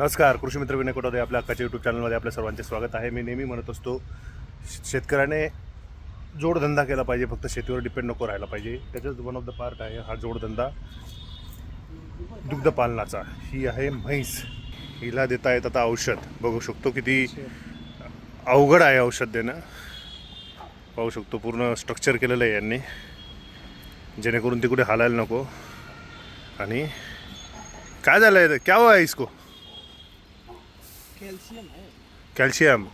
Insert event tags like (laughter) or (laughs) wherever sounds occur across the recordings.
नमस्कार कृषी मित्र विनय कोटावदे आपल्या अक्काच्या यूट्यूब चॅनलमध्ये आपल्या सर्वांचे स्वागत आहे. मी नेहमी म्हणत असतो शेतकऱ्याने जोडधंदा केला पाहिजे फक्त शेतीवर डिपेंड नको राहायला पाहिजे. त्याच्यात वन ऑफ द पार्ट आहे हा जोडधंदा दुग्धपालनाचा. ही आहे म्हैस. हिला देता येत आता औषध. बघू शकतो किती अवघड आहे औषध देणं. पाहू शकतो पूर्ण स्ट्रक्चर केलेलं आहे यांनी. जेणेकरून ती कुठे हालायला नको. आणि काय झालं आहे क्या हुआ है इसको? कॅल्शियम आहे. कॅल्शियम?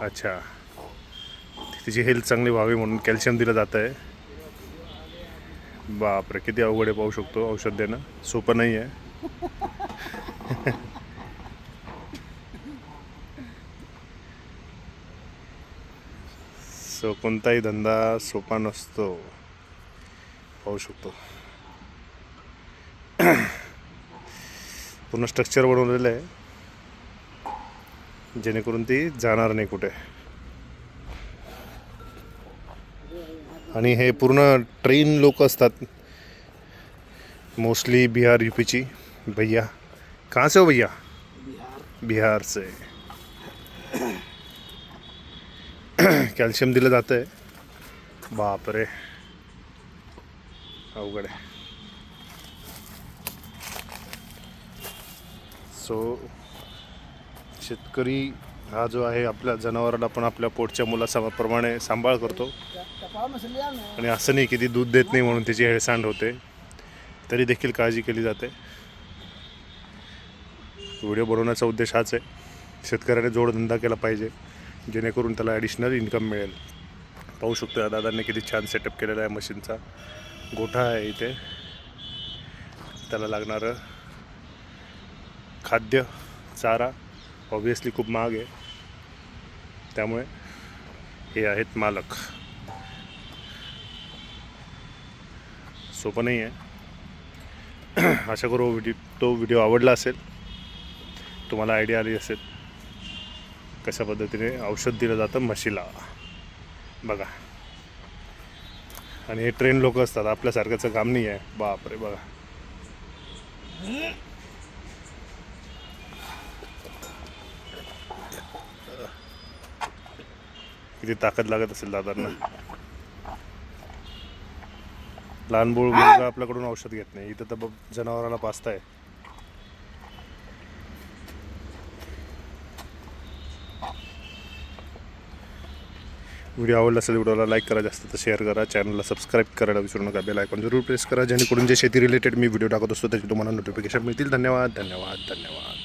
अच्छा. तिची हेल्थ चांगली व्हावी म्हणून कॅल्शियम दिलं जातं आहे बापरे किती अवघड आहे पाहू शकतो औषध देणं. सोपं नाही आहे (laughs) सो कोणताही धंदा सोपा नसतो. पाहू शकतो. (clears throat) पूर्ण स्ट्रक्चर बनवलेलं आहे. जेणेकरून ती जाणार नाही कुठे. आणि हे पूर्ण ट्रेन लोक असतात. मोस्टली बिहार यूपीची. भैया. कहाँ से हो भैया? बिहार से. कॅल्शियम दिलं जातं आहे बापरे. अवघड आहे. सो शेतकरी हा जो आहे आपल्या जनावराला पण आपल्या पोटच्या मुलाप्रमाणे सांभाळ करतो. आणि असं नाही की ती दूध देत नाही म्हणून तिची हेळसांड होते. तरी देखील काळजी केली जाते. व्हिडिओ बनवण्याचा उद्देश हाच आहे. शेतकऱ्याने जोडधंदा केला पाहिजे. जेणेकरून त्याला ॲडिशनल इन्कम मिळेल. पाहू शकतो या दादांनी किती छान सेटअप केलेला आहे मशीनचा गोठा आहे इथे. त्याला लागणारं खाद्य चारा ऑब्वियसली खूप महाग आहे. त्यामुळे हे आहेत मालक. सोपं नाही आहे. (clears throat) आशा करू व्हिडिओ तो व्हिडिओ आवडला असेल तुम्हाला आयडिया आली असेल कशा पद्धतीने औषध दिलं जातं म्हशीला. बघा. आणि हे ट्रेन लोक असतात आपल्यासारखंचं काम नाही आहे. बापरे बघा. किती ताकद लागत असेल दादांना? लहान बोळ मुलगा आपल्याकडून औषध घेत नाही. इथं तर बघ, जनावराला पाचताय. व्हिडिओ आवडला असेल व्हिडिओला लाईक करा जास्त तर शेअर करा. चॅनलला सबस्क्राईब करायला विसरू नका बेल आयकॉन जरूर प्रेस करा. जेणेकरून जे शेती रिलेटेड मी व्हिडिओ टाकत असतो त्याची तुम्हाला नोटिफिकेशन मिळतील. धन्यवाद धन्यवाद धन्यवाद.